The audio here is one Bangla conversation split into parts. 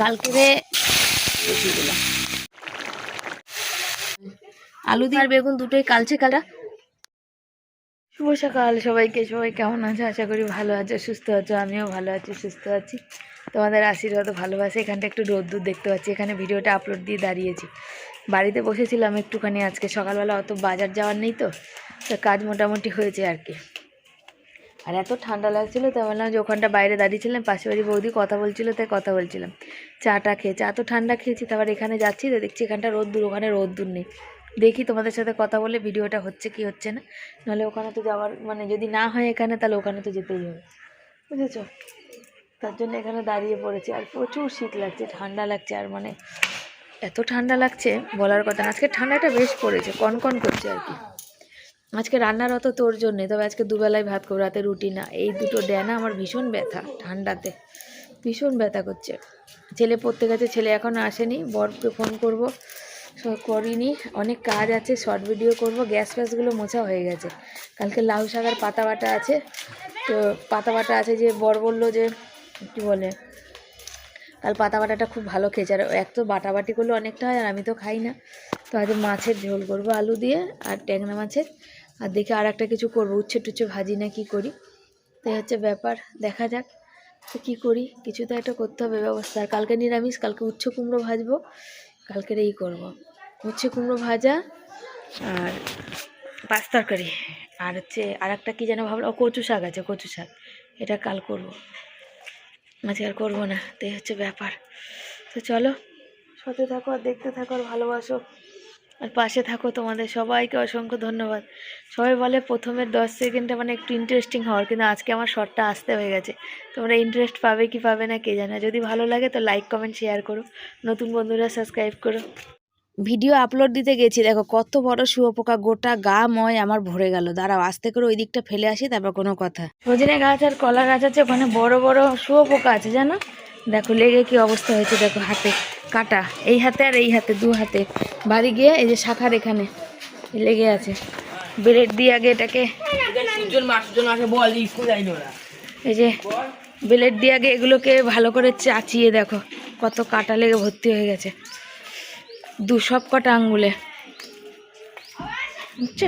কালকে আলু দিয়ে আর বেগুন দুটোই কালচে কালা শুভ সকাল সবাইকে, সবাই কেমন আছে? আশা করি ভালো আছে, সুস্থ আছো, আমিও ভালো আছি, সুস্থ আছি। তোমাদের আশীর্বাদ ভালোবাসা, এখানটা একটু রোদ্দুর দেখতে পাচ্ছি, এখানে ভিডিওটা আপলোড দিয়ে দাঁড়িয়েছি। বাড়িতে বসেছিলাম একটুখানি আজকে, সকালবেলা অত বাজার যাওয়ার নেই তো তো কাজ মোটামুটি হয়েছে আর কি। আর এত ঠান্ডা লাগছিল, তাই বললাম যে ওখানটা বাইরে দাঁড়িয়েছিলাম, পাশে বাড়ি বৌদি কথা বলছিল, তাই কথা বলছিলাম। চাটা খেয়ে, চা তো ঠান্ডা খেয়েছি তারপর এখানে যাচ্ছি, তো দেখছি এখানটা রোদ্দুর, ওখানে রোদ্দুর নেই। দেখি তোমাদের সাথে কথা বলে ভিডিওটা হচ্ছে কি হচ্ছে না। নাহলে ওখানে তো যাওয়ার মানে যদি না হয় এখানে, তাহলে ওখানে তো যেতেই হবে। বুঝেছ? তার জন্য এখানে দাঁড়িয়ে পড়েছি, আর প্রচুর শীত লাগছে, ঠান্ডা লাগছে, আর মানে এত ঠান্ডা লাগছে, বলার কথা না। আজকে ঠান্ডাটা বেশ পড়েছে, কনকন করছে আর কি। আজকে রান্নার অত তোর জন্যে তবে আজকে দুবেলায় ভাত করব, রাতে রুটি না। এই দুটো ড্যানা আমার ভীষণ ব্যথা, ঠান্ডাতে। ভীষণ ব্যথা করছে। ছেলে পড়তে গেছে, ছেলে এখনও আসেনি, বরকে ফোন করব করিনি। অনেক কাজ আছে শর্ট ভিডিও করব গ্যাস ফ্যাসগুলো মোছা হয়ে গেছে। কালকে লাউ শাকার পাতা বাটা আছে, তো পাতা বাটা আছে যে বর বলল যে, কী বলে, কাল পাতা বাটাটা খুব ভালো খেয়েছে। আর এক তো বাটাবাটি করলে অনেকটা হয়, আর আমি তো খাই না। তো আজ মাছের ঝোল করব, আলু দিয়ে আর ট্যাংরা মাছের। আর দেখে আর একটা কিছু করব উচ্ছে টুচ্ছে ভাজি না কি করি? তাই হচ্ছে ব্যাপার, দেখা যাক তো কী করি? কিছু তো একটা করতে হবে ব্যবস্থা। আর কালকে নিরামিষ, কালকে উচ্ছে কুমড়ো ভাজবো, কালকের এই করব। উচ্ছে কুমড়ো ভাজা আর পাঁচ তরকারি। আর হচ্ছে আর একটা কী যেন ভাবলাম কচু শাক আছে, কচু শাক। এটা কাল করব। আজকে আর করব না, তাই হচ্ছে ব্যাপার। তো চলো, সাথে থাকো আর দেখতে থাকো আর ভালোবাসো। আর পাশে থাকো তোমাদের সবাইকে অসংখ্য ধন্যবাদ। সবাই বলে প্রথমের দশ সেকেন্ডটা মানে একটু ইন্টারেস্টিং হওয়ার কিন্তু আজকে আমার শর্টটা আসতে হয়ে গেছে। তোমরা ইন্টারেস্ট পাবে কি পাবে না কে জানে? যদি ভালো লাগে তো লাইক কমেন্ট শেয়ার করো। নতুন বন্ধুরা সাবস্ক্রাইব করো। ভিডিও আপলোড দিতে গেছি দেখো কত বড় শুয়োপোকা গোটা গা ময় আমার ভরে গেল। দাঁড়াও আস্তে করে ওই দিকটা ফেলে আসি তারপর কোনো কথা। সজনে গাছ আর কলা গাছ আছে ওখানে বড় বড় শুয়োপোকা আছে জানো? দেখো লেগে কি অবস্থা হয়েছে দেখো হাতে। কাটা এই হাতে আর এই হাতে দু হাতে। বাড়ি গিয়ে এই যে শাখার এখানে লেগে আছে। ব্লেড দিয়ে আগে এটাকে এই যে ব্লেড দিয়ে আগে এগুলোকে ভালো করে চাচিয়ে দেখো কত কাটা লেগে ভর্তি হয়ে গেছে। দু সব কটা আঙ্গুলে। বুঝছ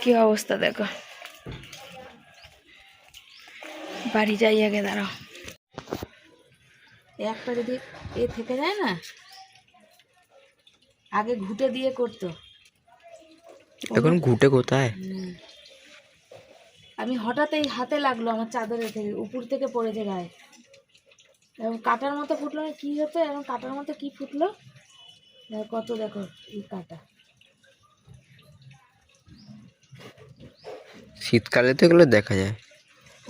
কি অবস্থা দেখো। বাড়ি যাই আগে দাঁড়াও। একটা যদি এ থেকে যায় না আগে ঘুটে দিয়ে করতো। এখন ঘুটে কোথায়? আমি হঠাৎ এই হাতে লাগল আমার চাদরের থেকে উপর থেকে পড়েছে গায়ে। এবং কাটার মতো ফুটলো না কি হতো এবং কাটার মতো কি ফুটলো? কত দেখো এই কাটা। শীতকালে তো এগুলো দেখা যায়।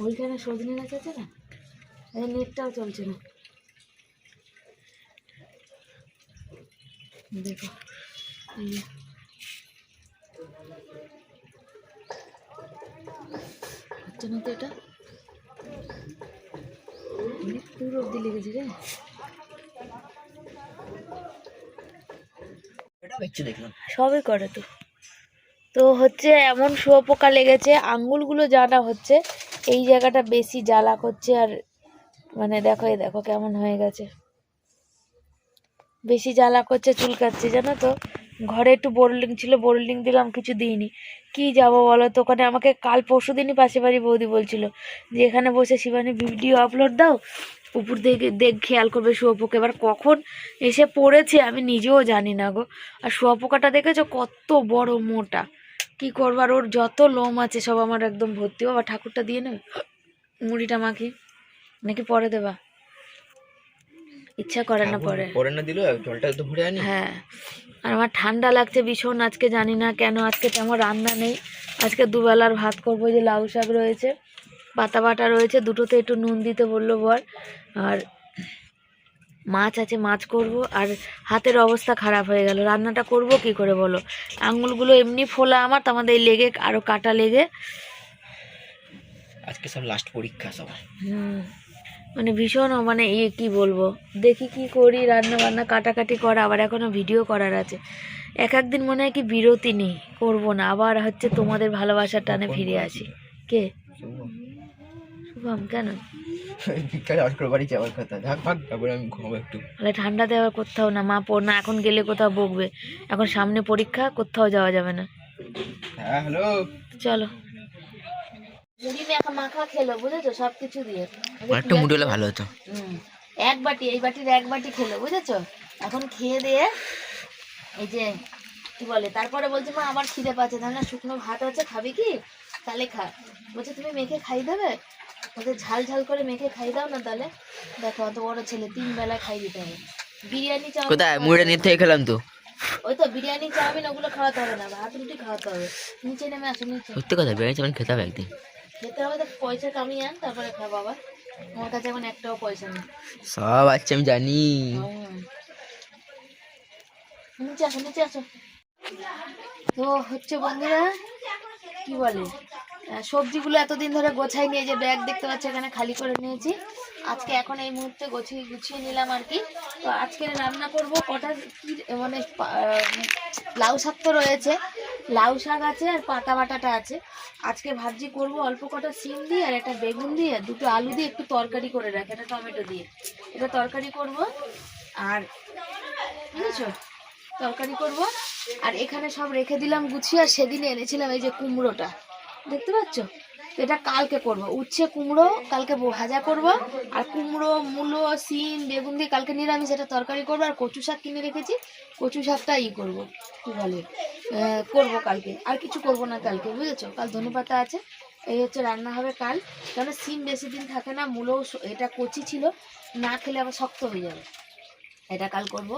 ওইখানে সজনে গাছ আছে না? এই নেটটাও চলছে না। দেখো। হচ্ছে না তো এটা দূর অব্দি লেগেছে রে। সবই করে তো। তো হচ্ছে এমন শুয়োপোকা লেগেছে আঙ্গুলগুলো জানা হচ্ছে এই জায়গাটা বেশি জ্বালা করছে আর মানে দেখো এই দেখো কেমন হয়ে গেছে। বেশি জ্বালা করছে, চুলকাচ্ছে, জানো তো? ঘরে একটু বোরলিং ছিল বোরলিং দিলাম, কিছু দিইনি। কি যাব বলো তো? ওখানে আমাকে কাল পরশু দিনই পাশে বাড়ি বৌদি বলছিল যে, এখানে বসে শিবানী ভিডিও আপলোড দাও, উপর থেকে দেখ খেয়াল করবে শুয়োপোকা। এবার কখন এসে পড়েছে আমি নিজেও জানি না গো। আর শুয়োপোকাটা দেখেছ? কত বড় মোটা। কি করবার ওর যত লোম আছে, সব আমার একদম ভর্তি। বাবা, ঠাকুরটা দিয়ে নেবে মুড়িটা মাখি নাকি পরে দেবা? ইচ্ছা করে না পরে। পরে না দিল জলটা তো ভরে আনি। হ্যাঁ। আর আমার ঠান্ডা লাগছে ভীষণ আজকে জানি না কেন আজকে তেমন রান্না নেই। আজকে দুবেলার ভাত করব যে লাউ শাক রয়েছে পাতা বাটা রয়েছে দুটোতে একটু নুন দিতে বলল বর। আর মাছ আছে মাছ করব আর হাতের অবস্থা খারাপ হয়ে গেল। রান্নাটা করব কি করে বলো? আঙুলগুলো এমনি ফোলা আমার তো আমাদের লেগে আরও কাটা লেগে। আজকে সব লাস্ট পরীক্ষা সবার। হুম। মানে ভীষণ মানে ইয়ে কি বলব? দেখি কি করি রান্না বান্না কাটাকাটি করা আবার এখনও ভিডিও করার আছে। এক একদিন মনে হয় কি বিরতি নেই করব না। আবার হচ্ছে তোমাদের ভালোবাসার টানে ফিরে আসি। কে? শুভ শুভম কেন? ঠান্ডাতে আবার কোথাও না মা পড় না এখন গেলে কোথাও বকবে। এখন সামনে পরীক্ষা কোথাও যাওয়া যাবে না। হ্যাঁ হ্যালো। চলো। মুড়ি মাখা মাখা খেলো বুঝেছ? সব কিছু দিয়ে একটু মুড়ি হলে ভালো হতো। এক বাটি এই বাটির এক বাটি খেলো বুঝেছ? এখন খেয়ে দিয়ে এই যে কি বলে তারপরে বলছে মা আবার খিদে পাচ্ছে তাহলে শুকনো ভাত আছে খাবি কি? তাহলে খা। বলছে তুমি মেখে খাই দেবে? ওদের ঝাল ঝাল করে মেখে খাই দাও না তাহলে। দেখো অত বড় ছেলে তিন বেলা খাই দিতে হবে। বিরিয়ানি চাউমিন কোথায়? মুড়িটা থেকে খেলাম তো। ওই তো বিরিয়ানি চাউমিন ওগুলো খাওয়াতে হবে না। ভাত রুটি খাওয়াতে হবে। নিচে নেমে আসো নিচে। সত্যি কথা বিরিয়ানি চাউমিন খেতে হবে একদিন। খেতে হবে তো পয়সা কামিয়ে আন তারপরে খাব আবার। আমার কাছে এখন একটাও পয়সা নেই। সব আছে আমি জানি। নিচে আসো নিচে আসো। তো হচ্ছে বন্ধুরা কি বলে? সবজিগুলো এতদিন ধরে গোছাই নিয়ে যে ব্যাগ দেখতে পাচ্ছি এখানে খালি করে নিয়েছি। আজকে এখন এই মুহূর্তে গুছিয়ে গুছিয়ে নিলাম আর কি। তো আজকে রান্না করব কটা কি মানে পা- লাউ শাক তো রয়েছে। লাউ শাক আছে আর পাতা বাটাটা আছে। আজকে ভাবছি করব অল্প কটা সিম দিয়ে আর একটা বেগুন দিয়ে, দুটো আলু দিয়ে একটু তরকারি করে রাখি, একটা টমেটো দিয়ে। এটা তরকারি করব আর বুঝেছ? তরকারি করব আর এখানে সব রেখে দিলাম গুছিয়ে, আর সেদিনে এনেছিলাম এই যে কুমড়োটা। দেখতে পাচ্ছ? তো এটা কালকে করব। উচ্ছে, কুমড়ো, কালকে ভাজা করব। আর কুমড়ো, মূলো সিম বেগুন দিয়ে কালকে নিরামিষ এটা তরকারি করব। আর কচু শাক কিনে রেখেছি। কচু শাকটা ই করব। কি বলে? করব কালকে। আর কিছু করব না কালকে, বুঝেছ? কাল ধনে পাতা আছে। এই হচ্ছে রান্না হবে কাল। কারণ সিম বেশি দিন থাকে না, মূলো এটা কচি ছিল, না খেলে আবার শক্ত হয়ে যাবে। এটা কাল করব।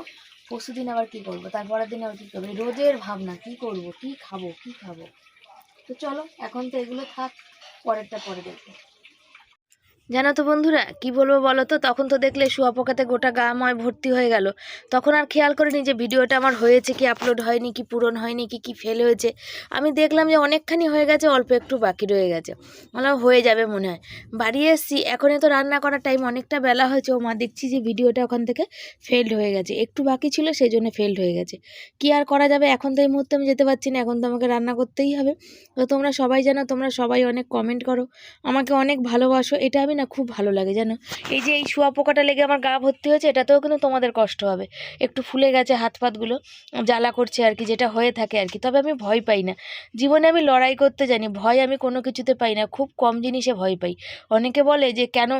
পরশু দিন আবার কি করব? তারপরের দিন আবার কী করব? রোজের ভাবনা, কি করব? কি খাব? কি খাব? তো চলো, এখন তো এগুলো থাক। পরেরটা পরে দেখব। জানো তো বন্ধুরা, কি বলব বলো তো? তখন তো দেখলে শুয়াপোকাতে গোটা গা ময় ভর্তি হয়ে গেল। তখন আর খেয়াল করিনি যে ভিডিওটা আমার হয়েছে কি আপলোড হয়নি, কি পূরণ হয়নি, কি কি ফেল হয়েছে। আমি দেখলাম যে অনেকখানি হয়ে গেছে, অল্প একটু বাকি রয়ে গেছে। বললাম হয়ে যাবে মনে হয়। বাড়ি এসছি এখনই তো রান্না করার টাইম অনেকটা বেলা হয়েছে। ও মা, দেখছি যে ভিডিওটা ওখান থেকে ফেল্ড হয়ে গেছে। একটু বাকি ছিল, সেই জন্য ফেল্ড হয়ে গেছে। কি আর করা যাবে? এখন তো এই মুহূর্তে আমি যেতে পারছি না, এখন তো আমাকে রান্না করতেই হবে। তো তোমরা সবাই জানো, তোমরা সবাই অনেক কমেন্ট করো। আমাকে অনেক ভালোবাসো। এটা আমি না, খুব ভালো লাগে, জানো? এই যে এই শুয়া পোকাটা লেগে আমার গা ভর্তি হয়েছে, এটাতেও কিন্তু তোমাদের কষ্ট হবে। একটু ফুলে গেছে হাত পাতগুলো জ্বালা করছে আর কি, যেটা হয়ে থাকে আর কি। তবে আমি ভয় পাই না। জীবনে আমি লড়াই করতে জানি, ভয় আমি কোনো কিছুতে পাই না, খুব কম জিনিসে ভয় পাই। অনেকে বলে যে, কেন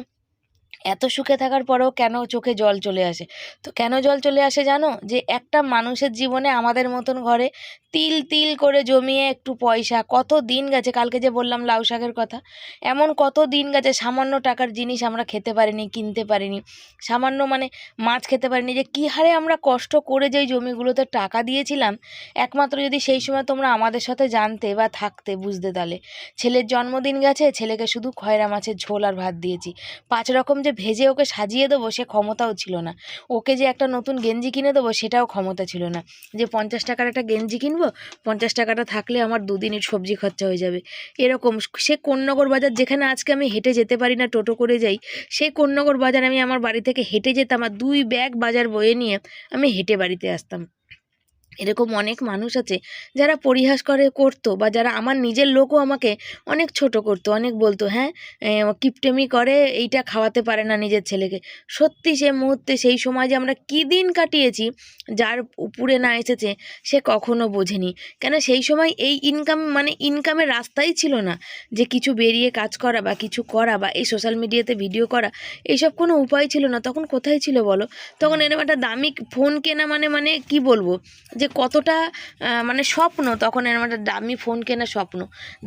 এত সুখে থাকার পরেও কেন চোখে জল চলে আসে? তো কেন জল চলে আসে জানো? যে একটা মানুষের জীবনে আমাদের মতন ঘরে তিল তিল করে জমিয়ে একটু পয়সা, কত দিন গেছে? কালকে যে বললাম লাউ শাকের কথা, এমন কত দিন গেছে সামান্য টাকার জিনিস আমরা খেতে পারিনি, কিনতে পারিনি, সামান্য মানে মাছ খেতে পারিনি, যে কী হারে আমরা কষ্ট করে যেই জমিগুলোতে টাকা দিয়েছিলাম, একমাত্র যদি সেই সময় তোমরা আমাদের সাথে জানতে বা থাকতে বুঝতে তাহলে। ছেলের জন্মদিন গেছে, ছেলেকে শুধু খয়রা মাছের ঝোল আর ভাত দিয়েছি। পাঁচ রকম যে ভেজে ওকে সাজিয়ে দেবো, সে ক্ষমতাও ছিল না। ওকে যে একটা নতুন গেঞ্জি কিনে দেবো, সেটাও ক্ষমতা ছিল না। যে পঞ্চাশ টাকার একটা গেঞ্জি কিনবো, পঞ্চাশ টাকাটা থাকলে আমার দুদিনের সবজি খরচা হয়ে যাবে। এরকম সে কোন্নগর বাজার যেখানে আজকে আমি হেঁটে যেতে পারি না, টোটো করে যাই সেই কোন্নগর বাজার আমি আমার বাড়ি থেকে হেঁটে যেতাম আর দুই ব্যাগ বাজার বয়ে নিয়ে আমি হেঁটে বাড়িতে আসতাম। এরকম অনেক মানুষ আছে যারা পরিহাস করে, করতো বা যারা আমার নিজের লোকও আমাকে অনেক ছোট করতো, অনেক বলতো হ্যাঁ কিপটেমি করে, এইটা খাওয়াতে পারে না নিজের ছেলেকে। সত্যি সে মুহূর্তে সেই সময় যে আমরা কী দিন কাটিয়েছি, যার উপরে না এসেছে, সে কখনো বোঝেনি। কেন সেই সময় এই ইনকাম মানে ইনকামের রাস্তাই ছিল না যে কিছু বেরিয়ে কাজ করা বা কিছু করা বা এই সোশ্যাল মিডিয়াতে ভিডিও করা এইসব কোনো উপায় ছিল না। তখন কোথায় ছিল বলো? তখন এরকম একটা দামি ফোন কেনা মানে মানে কি বলব? যে কতটা মানে স্বপ্ন, তখন এরকম একটা দামি ফোন কেনা স্বপ্ন।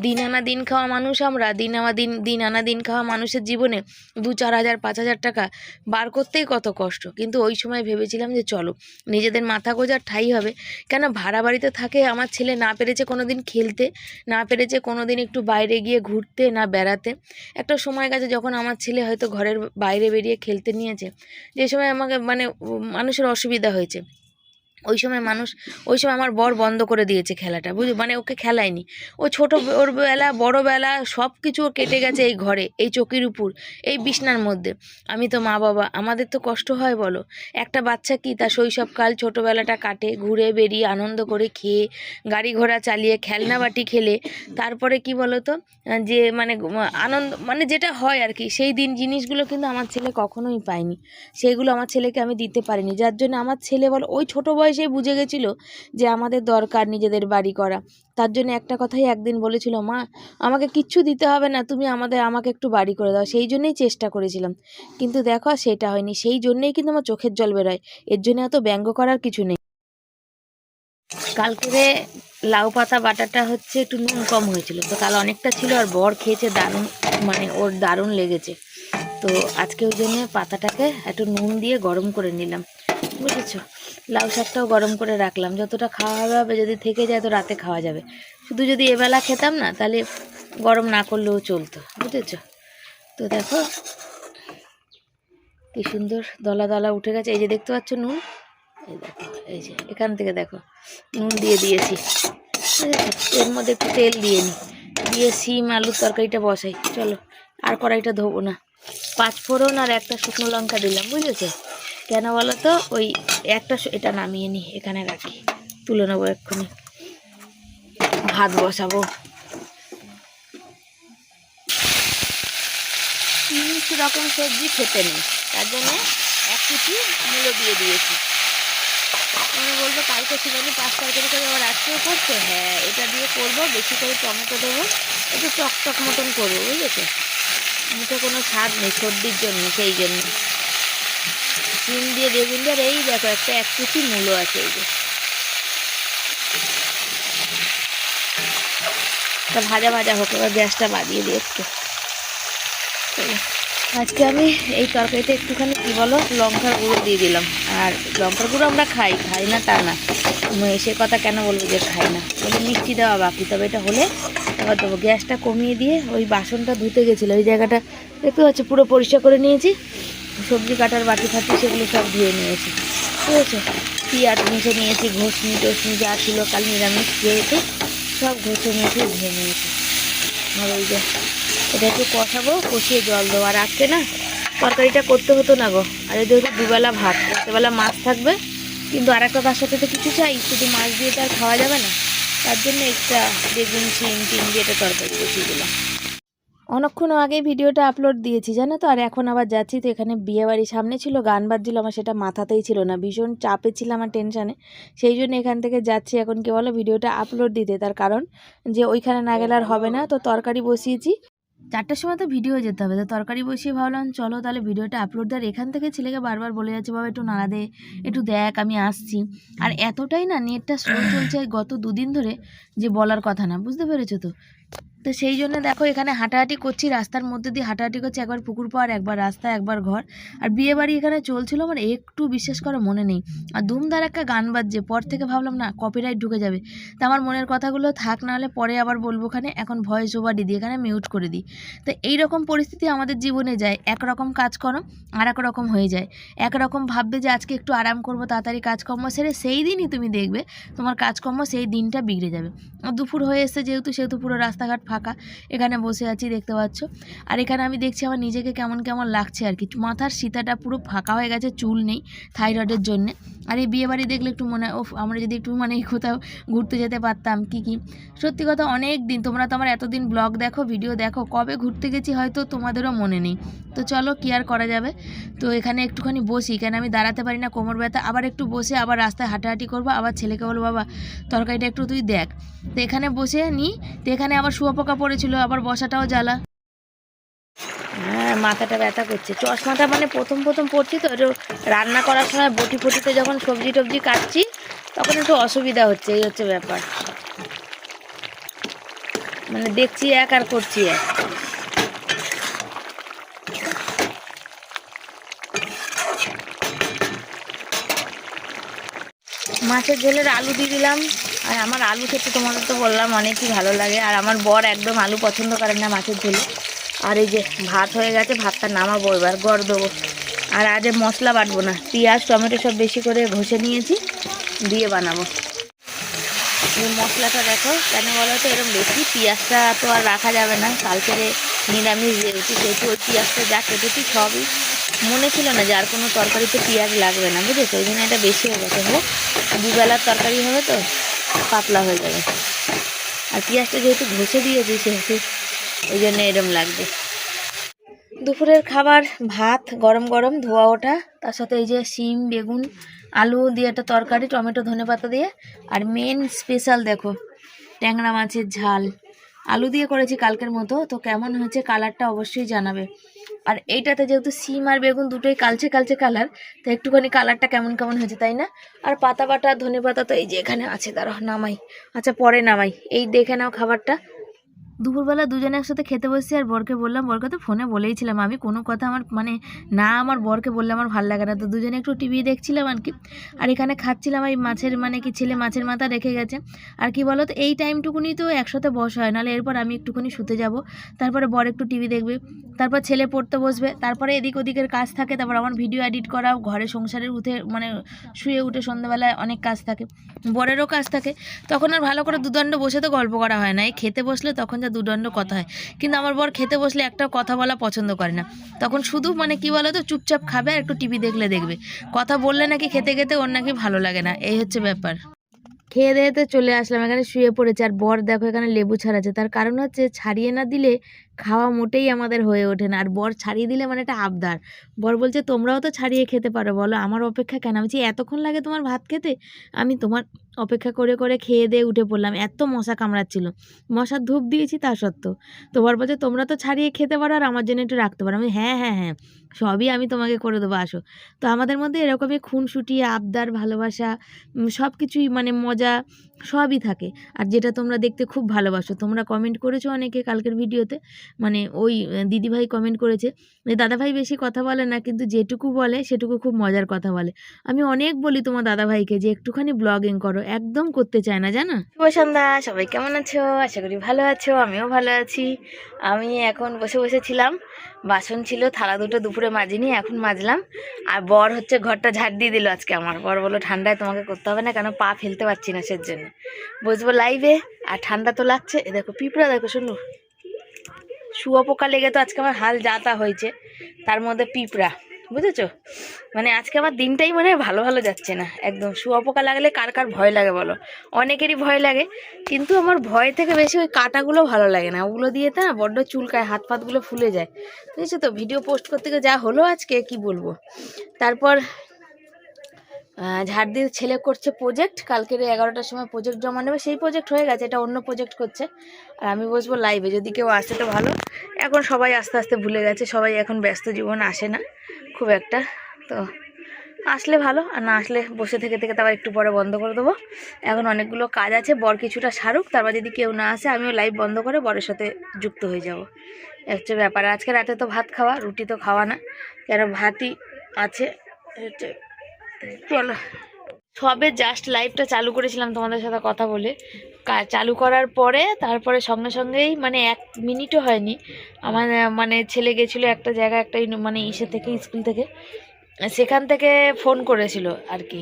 দিন আনা দিন খাওয়া মানুষ আমরা, দিন আনা দিন দিন আনা দিন খাওয়া মানুষের জীবনে দু চার হাজার, পাঁচ হাজার টাকা বার করতেই কত কষ্ট। কিন্তু ওই সময় ভেবেছিলাম যে চলো, নিজেদের মাথা গোজার ঠাই হবে। কেন ভাড়া বাড়িতে থাকে, আমার ছেলে না পেরেছে কোনো দিন খেলতে, না পেরেছে কোনো দিন একটু বাইরে গিয়ে ঘুরতে, না বেড়াতে। একটা সময় গেছে যখন আমার ছেলে হয়তো ঘরের বাইরে বেরিয়ে খেলতে নিয়েছে। যে সময় আমাকে মানে মানুষের অসুবিধা হয়েছে। ওই সময় মানুষ, ওই সময় আমার বর বন্ধ করে দিয়েছে খেলাটা, বুঝলি? মানে ওকে খেলায়নি। ও ছোটো ওর বেলা, বড় বেলা সব কিছু কেটে গেছে এই ঘরে, এই চকির উপর, এই বিছনার মধ্যে। আমি তো মা বাবা, আমাদের তো কষ্ট হয় বলো। একটা বাচ্চা কি? তার শৈশবকাল ছোটোবেলাটা কাটে, ঘুরে বেরিয়ে আনন্দ করে খেয়ে, গাড়ি ঘোড়া চালিয়ে, খেলনা বাটি খেলে, তারপরে কি বলো তো যে মানে আনন্দ মানে যেটা হয় আর কি, সেই দিন জিনিসগুলো কিন্তু আমার ছেলে কখনোই পায়নি। সেইগুলো আমার ছেলেকে আমি দিতে পারিনি। যার জন্য আমার ছেলে বল, ওই ছোটো বয়সেই বুঝে গেছিল যে আমাদের দরকার নিজেদের বাড়ি করা। তার জন্য একটা কথাই একদিন বলেছিল, মা, আমাকে কিচ্ছু দিতে হবে না, তুমি আমাদের, আমাকে একটু বাড়ি করে দাও। সেই জন্যই চেষ্টা করেছিলাম। কিন্তু দেখো সেটা হয়নি। সেই জন্যই কিন্তু আমার চোখের জল বেরোয়। এর জন্য এত ব্যঙ্গ করার কিছু নেই। কালকে লাউ পাতা বাটাটা হচ্ছে একটু নুন কম হয়েছিল। তো কাল অনেকটা ছিল, আর বর খেয়েছে দারুণ মানে ওর দারুণ লেগেছে। তো আজকে ওই জন্য পাতাটাকে একটু নুন দিয়ে গরম করে নিলাম। বুঝেছ? লাউ শাকটাও গরম করে রাখলাম। যতটা খাওয়া হবে হবে যদি থেকে যায় তো রাতে খাওয়া যাবে। শুধু যদি এবেলা খেতাম না, তাহলে গরম না করলেও চলতো। বুঝেছ? তো দেখো, কি সুন্দর দলা দলা উঠে গেছে। এই যে দেখতে পাচ্ছ নুন? এই দেখো, এই যে, এখান থেকে দেখো, নুন দিয়ে দিয়েছি। এর মধ্যে একটু তেল দিয়ে নিই দিয়ে সিম আলুর তরকারিটা বসাই। চলো, আর কড়াইটা ধোবো না। পাঁচ ফোড়ন আর একটা শুকনো লঙ্কা দিলাম, বুঝেছ? কেন বলো তো? ওই একটা এটা নামিয়ে নিই এখানে রাখি। তুলে নেব এক্ষুনি। ভাত বসাবো। তিরিশ রকম সবজি খেতে নেই। তার জন্য এক কুচি মূলো দিয়ে দিয়েছি। মানে বলব কালকে শিবানি পাঁচ তরকারি করে আবার আজকেও করছে? হ্যাঁ এটা দিয়ে করব, বেশি করে টমেটো দেবো। একটু টক টক মতন করব, বুঝেছ? মুখে কোনো স্বাদ নেই সর্দির জন্য, সেই জন্য। সিম দিয়ে, বেগুন দিয়ে এই দেখো একটা এক কুচি মূলো আছে এই যে। তা ভাজা ভাজা হোক, এবার গ্যাসটা বাড়িয়ে দিই একটু। আজকে আমি এই তরকারিতে একটুখানি কী বলো, লঙ্কার গুঁড়ো দিয়ে দিলাম। আর লঙ্কার গুঁড়ো আমরা খাই খাই না তা না। সে কথা কেন বলব যে খাই না। বলে মিষ্টি দেওয়া বাকি, তবে এটা হলে এবার দেবো। গ্যাসটা কমিয়ে দিয়ে ওই বাসনটা ধুতে গেছিল, ওই জায়গাটা, দেখতে পাচ্ছি, পুরো পরিষ্কার করে নিয়েছি। সবজি কাটার বাটি ফাটি সেগুলো সব ধুয়ে নিয়েছি। ঠিক আছে? পিঁয়াজ মুছে নিয়েছি, ঘষনি টসনি যা ছিল, কাল নিরামিষ যেহেতু, সব ঘষে মুছে ধুয়ে নিয়েছি। আর ওই যে, এটা একটু কষাবো, কষিয়ে জল দেবো। আর আজকে না, তরকারিটা করতে হতো না গো। আর এই যেহেতু দুবেলা ভাত, রাত্রেবেলা মাছ থাকবে, কিন্তু আর একটা তার সাথে তো কিছু চাই, শুধু মাছ দিয়ে তো আর খাওয়া যাবে না। তার জন্য একটা বেগুন সিম টিম দিয়ে একটা তরকারি বসিয়ে দিলাম। অনেকক্ষণ আগেই ভিডিওটা আপলোড দিয়েছি, জানো তো? আর এখন আবার যাচ্ছি তো এখানে বিয়ে বাড়ির সামনে ছিল, গান বাজছিল, আমার সেটা মাথাতেই ছিল না। ভীষণ চাপে ছিলাম আমার টেনশানে সেই জন্য এখান থেকে যাচ্ছি এখন, কি বলো, ভিডিওটা আপলোড দিতে। তার কারণ যে ওইখানে না গেলে আর হবে না, তো তরকারি বসিয়েছি। চারটার সময় তো ভিডিও যেতে হবে, তো তরকারি বসিয়ে ভাবলাম, চলো তাহলে ভিডিওটা আপলোড দেওয়ার। এখান থেকে ছেলেকে বারবার বলে যাচ্ছে, বাবা, একটু নাড়া দে, একটু দেখ, আমি আসছি। আর এতটাই না, নেটটা স্লো চলছে গত দুদিন ধরে, যে বলার কথা না, বুঝতে পেরেছ তো? তো সেই জন্য দেখো এখানে হাঁটাহাঁটি করছি, রাস্তার মধ্যে দিয়ে হাঁটাহাঁটি করছি, একবার পুকুর পাড়, একবার রাস্তা একবার ঘর। আর বিয়ে বাড়ি এখানে চলছিল আমার একটু বিশ্বাস করে মনে নেই। আর ধুমধার একটা গান বাজছে, পর থেকে ভাবলাম না কপিরাইট ঢুকে যাবে। তা আমার মনের কথাগুলো থাক, না হলে পরে আবার বলব ওখানে, এখন ভয়েস ওভার দিই এখানে মিউট করে দিই। তো এই রকম পরিস্থিতি আমাদের জীবনে যায়, একরকম কাজ করো আর এক রকম হয়ে যায়। একরকম ভাববে যে আজকে একটু আরাম করব, তাড়াতাড়ি কাজকর্ম সেরে সেই দিনই তুমি দেখবে তোমার কাজকর্ম সেই দিনটা বিগড়ে যাবে। দুপুর হয়ে এসছে যেহেতু, সেহেতু পুরো রাস্তাঘাট ফাঁকা। এখানে বসে আছি, দেখতে পাচ্ছ। আর এখানে আমি দেখছি আমার নিজেকে কেমন কেমন লাগছে আর কি। মাথার সীতাটা পুরো ফাঁকা হয়ে গেছে, চুল নেই থাইরয়েডের জন্যে। আর এই বিয়ে বাড়ি দেখলে একটু মনে ওফ, আমরা যদি একটু মানে কোথাও ঘুরতে যেতে পারতাম, কি কি? সত্যি কথা, অনেক দিন, তোমরা তো আমার এতদিন ব্লগ দেখো, ভিডিও দেখো, কবে ঘুরতে গেছি হয়তো তোমাদেরও মনে নেই। তো চলো, কি আর করা যাবে? তো এখানে একটুখানি বসি কেন আমি দাঁড়াতে পারি না, কোমর ব্যথা, আবার একটু বসে, আবার রাস্তায় হাঁটাহাঁটি করব, আবার ছেলেকে বলব, বাবা, তরকারিটা একটু তুই দেখ। তো এখানে বসে নিই তো এখানে আবার শুয়োপোকা পড়েছিল, আবার বসাটাও জ্বালা। হ্যাঁ মাথাটা ব্যথা করছে। চশমাটা মানে প্রথম প্রথম পড়ছি তো রান্না করার সময় বটি ফটিতে যখন সবজি টবজি কাটছি, তখন একটু অসুবিধা হচ্ছে, এই হচ্ছে ব্যাপার। মানে দেখছি এক আর করছি এক। মাছের ঝোলের আলু দিয়ে দিলাম। আর আমার আলু খেতে তোমাদের তো বললাম অনেকই ভালো লাগে। আর আমার বর একদম আলু পছন্দ করে না মাছের ঝোলে। আর এই যে ভাত হয়ে গেছে, ভাতটা নামাবো এবার, গড় দেবো। আর আজ মশলা বাটবো না, পেঁয়াজ, টমেটো সব বেশি করে ঘষে নিয়েছি, দিয়ে বানাবো। মশলাটা দেখো, কেন বলো তো এরকম বেশি পেঁয়াজটা তো আর রাখা যাবে না। কালকে নিরামিষ যেহেতু, সেহেতু ওই পেঁয়াজটা যা কেটেছি সবই। মনে ছিল না যে আর কোনো তরকারিতে পেঁয়াজ লাগবে না, বুঝেছ? ওই জন্য এটা বেশি হয়ে গেছে। দুবেলার তরকারি হবে তো? পাতলা হয়ে যাবে। আর পেঁয়াজটা যেহেতু ঘষে দিয়েছি, সেহেতু ওই জন্য এরম লাগবে। দুপুরের খাবার, ভাত, গরম গরম, ধোয়া ওঠা তার সাথে এই যে শিম, বেগুন, আলু দিয়ে একটা তরকারি, টমেটো ধনে পাতা দিয়ে। আর মেন স্পেশাল দেখো, ট্যাংরা মাছের ঝাল। আলু দিয়ে করেছি কালকের মতো, তো কেমন হয়েছে কালারটা অবশ্যই জানাবে। আর এইটাতে যেহেতু সিম আর বেগুন দুটোই কালছে কালছে কালার, তো একটুখানি কালারটা কেমন কেমন হয়েছে তাই না? আর পাতা বাটা, ধনে পাতা তো এই যে এখানে আছে তারা নামাই। আচ্ছা পরে নামাই। এই দেখে নাও খাবারটা। দুপুরবেলা দুজনে একসাথে খেতে বসছি আর বরকে বললাম, বরকে তো ফোনে বলেইছিলাম আমি কোনো কথা আমার মানে না আমার বরকে বললে আমার ভালো লাগে না। তো দুজনে একটু টিভি দেখছিলাম আর কি। আর এখানে খাচ্ছিলাম এই মাছের মানে কি ছেলে মাছের মাথা রেখে গেছে। আর কি বলো তো এই টাইমটুকুনি তো একসাথে বসা হয়, নাহলে এরপর আমি একটুখানি শুতে যাব। তারপরে বর একটু টিভি দেখবে, তারপর ছেলে পড়তে বসবে, তারপরে এদিক ওদিকের কাজ থাকে, তারপর আমার ভিডিও এডিট করা ঘরে সংসারের উঠে মানে শুয়ে উঠে সন্ধ্যাবেলায় অনেক কাজ থাকে, বরেরও কাজ থাকে। তখন আর ভালো করে দুদণ্ড বসে তো গল্প করা হয় না। এই খেতে বসলে তখন যা দুদণ্ড কথা হয়। কিন্তু আমার বর খেতে বসলে একটা কথা বলা পছন্দ করে না। তখন শুধু মানে কি বলো তো চুপচাপ খাবে আর একটু টিভি দেখলে দেখবে। কথা বললে নাকি খেতে খেতে ওর নাকি ভালো লাগে না, এই হচ্ছে ব্যাপার। খেয়ে দেয়েতে চলে আসলাম, এখানে শুয়ে পড়েছে। আর বর দেখো, এখানে লেবু ছাড়াচ্ছে। তার কারণ হচ্ছে ছাড়িয়ে না দিলে খাওয়া মোটেই আমাদের হয়ে ওঠে না। আর বর ছাড়িয়ে দিলে মানে একটা আবদার। বর বলছে, তোমরাও তো ছাড়িয়ে খেতে পারো, বলো। আমার অপেক্ষা কেন? আমি এতক্ষণ লাগে তোমার ভাত খেতে? আমি তোমার অপেক্ষা করে করে খেয়ে দিয়ে উঠে পড়লাম। এত মশা কামড়াচ্ছিল। মশার ধূপ দিয়েছি তা সত্ত্বেও। তো বর বলছে, তোমরা তো ছাড়িয়ে খেতে পারো আর আমার জন্য একটু রাখতে পারো। আমি হ্যাঁ হ্যাঁ হ্যাঁ সবই আমি তোমাকে করে দেবো, আসো। তো আমাদের মধ্যে এরকমই খুনসুটি, আবদার, ভালোবাসা সব কিছুই মানে মজা সবই থাকে। আর যেটা তোমরা দেখতে খুব ভালোবাসো। তোমরা কমেন্ট করেছ অনেকে কালকের ভিডিওতে। মানে ওই দিদিভাই কমেন্ট করেছে যে, দাদাভাই বেশি কথা বলে না, কিন্তু যেটুকু বলে, সেটুকু খুব মজার কথা বলে। আমি অনেক বলি তোমার দাদাভাইকে যে, একটুখানি ব্লগিং করো, একদম করতে চায় না, জানো? শুভ সন্ধ্যা, সবাই কেমন আছো? আশা করি ভালো আছো, আমিও ভালো আছি। আমি এখন বসে বসেছিলাম বাসন ছিল, থালা দুটো দুপুরে মাজিনি, এখন মাজলাম। আর বর হচ্ছে ঘরটা ঝাড় দিয়ে দিল আজকে আমার। বর বলল, ঠান্ডায় তোমাকে করতে হবে না কেন? পা ফেলতে পারছি না সের জন্য বসবো লাইভে আর ঠান্ডা তো লাগছে। এ দেখো, পিঁপড়া, দেখো, শুনু। শুয়া পোকা লেগে তো আজকে আমার হাল যাতা হয়েছে, তার মধ্যে পিঁপড়া, বুঝেছ? মানে আজকে আমার দিনটাই মনে হয় ভালো ভালো যাচ্ছে না, একদম। শুয়া পোকা লাগলে কার কার ভয় লাগে বলো? অনেকেরই ভয় লাগে, কিন্তু আমার ভয় থেকে বেশি ওই কাটাগুলো ভালো লাগে না। ওগুলো দিয়ে তো না বড্ড চুলকায়, হাত ফাতগুলো ফুলে যায়, বুঝেছ তো? ভিডিও পোস্ট করতে গিয়ে যা হলো আজকে, কি বলব? তারপর আহ, ঝাড় দিয়ে ছেলে করছে প্রজেক্ট কালকের এগারোটার সময় প্রজেক্ট জমা নেবে সেই প্রজেক্ট হয়ে গেছে এটা অন্য প্রজেক্ট করছে। আর আমি বসবো লাইভে যদি কেউ আসে তো ভালো। এখন সবাই আস্তে আস্তে ভুলে গেছে সবাই এখন ব্যস্ত জীবন আসে না খুব একটা। তো আসলে ভালো আর না আসলে বসে থেকে থেকে তারপর একটু পরে বন্ধ করে দেবো। এখন অনেকগুলো কাজ আছে বর কিছুটা সারুক তারপর যদি কেউ না আসে আমিও লাইভ বন্ধ করে বরের সাথে যুক্ত হয়ে যাব। হচ্ছে ব্যাপার আজকে রাতে তো ভাত খাওয়া রুটি তো খাওয়া না। কেন ভাতই আছে হচ্ছে চলো। সবে জাস্ট লাইভটা চালু করেছিলাম তোমাদের সাথে কথা বলে। চালু করার পরে তারপরে সঙ্গে সঙ্গেই মানে এক মিনিটও হয়নি। আমার মানে ছেলে গেছিল একটা জায়গায়, একটা মানে ইসে থেকে স্কুল থেকে। সেখান থেকে ফোন করেছিল আর কি।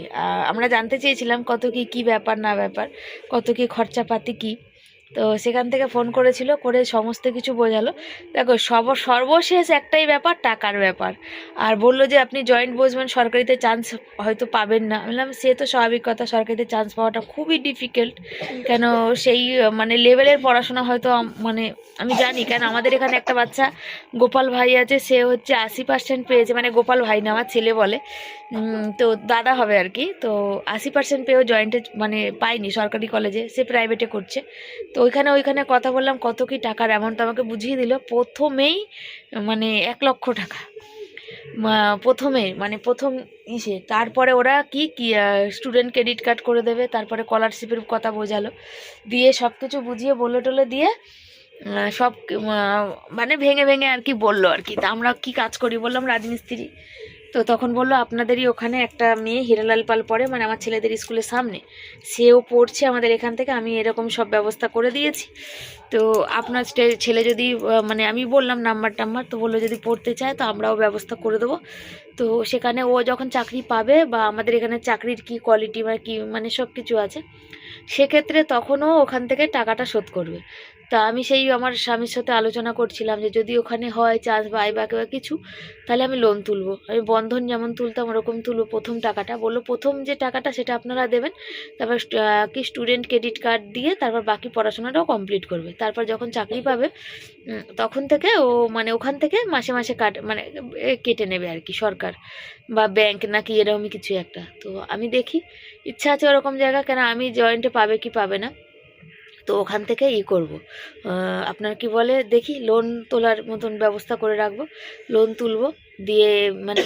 আমরা জানতে চেয়েছিলাম কত কি কি ব্যাপার, না ব্যাপার, কত কি খরচাপাতি কি। তো সেখান থেকে ফোন করেছিল, করে সমস্ত কিছু বোঝালো। দেখো, সব সর্বশেষ একটাই ব্যাপার, টাকার ব্যাপার। আর বলল যে, আপনি জয়েন্ট বসবেন সরকারিতে চান্স হয়তো পাবেন না। বললাম, সে তো স্বাভাবিক কথা, সরকারিতে চান্স পাওয়াটা খুবই ডিফিকাল্ট কেন সেই মানে লেভেলের পড়াশোনা হয়তো মানে আমি জানি, কেন আমাদের এখানে একটা বাচ্চা গোপাল ভাই আছে, সে হচ্ছে আশি পার্সেন্ট পেয়েছে। মানে গোপাল ভাই না, আমার ছেলে বলে। তো দাদা হবে আর কি। তো আশি পার্সেন্ট পেয়েও জয়েন্টে মানে পায়নি, সরকারি কলেজে সে প্রাইভেটে করছে। তো ওইখানে ওইখানে কথা বললাম, কত কি টাকার অ্যামাউন্ট আমাকে বুঝিয়ে দিল। প্রথমেই মানে এক লক্ষ টাকা। প্রথমে মানে প্রথম ইসে। তারপরে ওরা কি কি স্টুডেন্ট ক্রেডিট কার্ড করে দেবে, তারপরে স্কলারশিপের কথা বোঝালো। দিয়ে সব কিছু বুঝিয়ে, বলে টলে দিয়ে সব মানে ভেঙে ভেঙে আর কি বলল আর কি। তা আমরা কি কাজ করি বললাম, রাজমিস্ত্রি। তো তখন বলল, আপনাদেরই ওখানে একটা মেয়ে হিরালাল পাল পড়ে মানে আমার ছেলেদের স্কুলের সামনে। সেও পড়ছে আমাদের এখান থেকে, আমি এরকম সব ব্যবস্থা করে দিয়েছি। তো আপনার ছেলে যদি মানে আমি বললাম নাম্বার টাম্বার, তো বলল যদি পড়তে চায়, তো আমরাও ব্যবস্থা করে দেবো। তো সেখানে ও যখন চাকরি পাবে, বা আমাদের এখানে চাকরির কি কোয়ালিটি বা কী মানে সব কিছু আছে, সেক্ষেত্রে তখনও ওখান থেকে টাকাটা শোধ করবে। তা আমি সেই আমার স্বামীর সাথে আলোচনা করছিলাম যে যদি ওখানে হয় চান্স বা আইবাক বা কিছু, তাহলে আমি লোন তুলবো। আমি বন্ধন যেমন তুলতাম ওরকম তুলবো প্রথম টাকাটা। বলল প্রথম যে টাকাটা সেটা আপনারা দেবেন, তারপর কি স্টুডেন্ট ক্রেডিট কার্ড দিয়ে তারপর বাকি পড়াশোনাটাও কমপ্লিট করবে। তারপর যখন চাকরি পাবে তখন থেকে ও মানে ওখান থেকে মাসে মাসে কাট মানে কেটে নেবে আর কি সরকার বা ব্যাংক নাকি এরকমই কিছু একটা। তো আমি দেখি, ইচ্ছা আছে ওরকম জায়গা কেন আমি জয়েন্টে পাবে কি পাবে না। তো ওখান থেকে ই করব। আপনার কি বলে, দেখি লোন তোলার মতন ব্যবস্থা করে রাখব। লোন তুলবো। দিয়ে মানে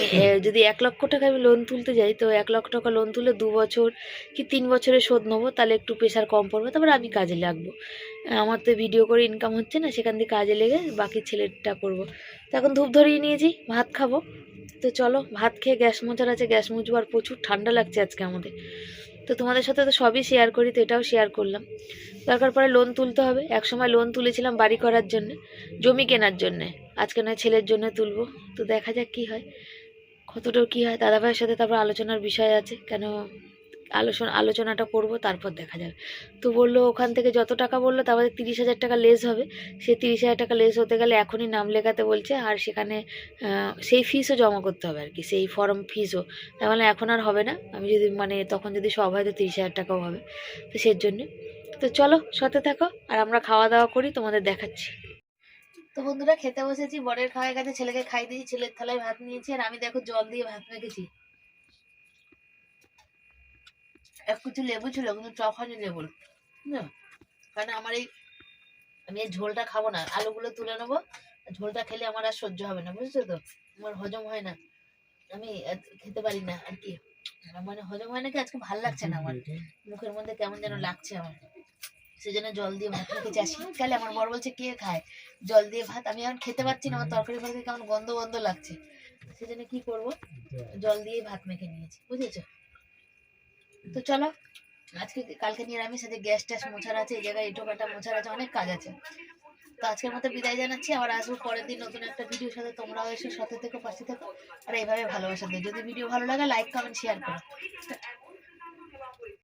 যদি এক লক্ষ টাকা আমি লোন তুলতে যাই, তো এক লক্ষ টাকা লোন তুলে দু বছর কি তিন বছরে শোধ নেব, তাহলে একটু প্রেশার কম পড়বে, তারপরে আমি কাজে লাগবো। আমার তো ভিডিও করে ইনকাম হচ্ছে না, সেখান থেকে কাজে লেগে বাকি ছেলেটা করব। তো এখন ধূপ ধরিয়ে নিয়েছি, ভাত খাব। তো চলো, ভাত খেয়ে গ্যাস মোচার আছে, গ্যাস মুছবো আর প্রচুর ঠান্ডা লাগছে আজকে আমাদের। তো তোমাদের সাথে তো সবই শেয়ার করি, তো এটাও শেয়ার করলাম। দরকার পরে লোন তুলতে হবে। একসময় লোন তুলেছিলাম বাড়ি করার জন্যে, জমি কেনার জন্যে। আজকে নয় ছেলের জন্য তুলবো। তো দেখা যাক কী হয় কতটা কী হয়, দাদাভাইয়ের সাথে তারপর আলোচনার বিষয় আছে, কেন আলোচনা, আলোচনাটা করব, তারপর দেখা যাবে তো বলল ওখান থেকে যত টাকা বলল তারপরে তিরিশ হাজার টাকা লেস হবে। সে তিরিশ হাজার টাকা লেস হতে গেলে এখনই নাম লেখাতে বলছে, আর সেখানে সেই ফিসও জমা করতে হবে আর কি সেই ফর্ম ফিসও তার মানে এখন আর হবে না, আমি যদি মানে তখন যদি সব হয় তো তিরিশ হাজার টাকাও হবে, তো সেই জন্যে। তো চলো, সাথে থাকো, আর আমরা খাওয়া দাওয়া করি, তোমাদের দেখাচ্ছি। তো বন্ধুরা, খেতে বসেছি, বরের খাওয়া গেছে, ছেলেকে খাই দিয়েছি, ছেলের থালায় ভাত নিয়েছি, আর আমি দেখো জল দিয়ে ভাত মেখেছি। এক কিছু লেবু ছিল, কিন্তু টক হয়নি লেবুর, বুঝলো? কারণ আমার এই আমি এই ঝোলটা খাব না, আলুগুলো তুলে নেব ঝোলটা খেলে আমার আর সহ্য হবে না, বুঝছ তো? আমার হজম হয় না, আমি খেতে পারি না, আর কি? মানে হজম হয় নাকি আজকে ভালো লাগছে না আমার, মুখের মধ্যে কেমন যেন লাগছে আমার। সেজন্য জল দিয়ে ভাত খেতে চাই শীতকালে আমার বর বলছে, কে খায়? জল দিয়ে ভাত, আমি এখন খেতে পারছি না, আমার তরকারি ফরকারি কেমন গন্ধ গন্ধ লাগছে। সেজন্য কি করব? জল দিয়ে ভাত মেখে নিয়েছি, বুঝেছ? তো চলো, আজকে কালকে নিরামিষ আছে গ্যাস ট্যাস মোছার আছে, এই জায়গায় এটো কাটা মোছার আছে, অনেক কাজ আছে। তো আজকের মতো বিদায় জানাচ্ছি, আবার আসব পরের দিন নতুন একটা ভিডিওর সাথে, তোমরাও এসে, সাথে থেকে, পাশে থেকো, আর এইভাবে ভালোবাসা দিও। যদি ভিডিও ভালো লাগে লাইক কমেন্ট শেয়ার করো।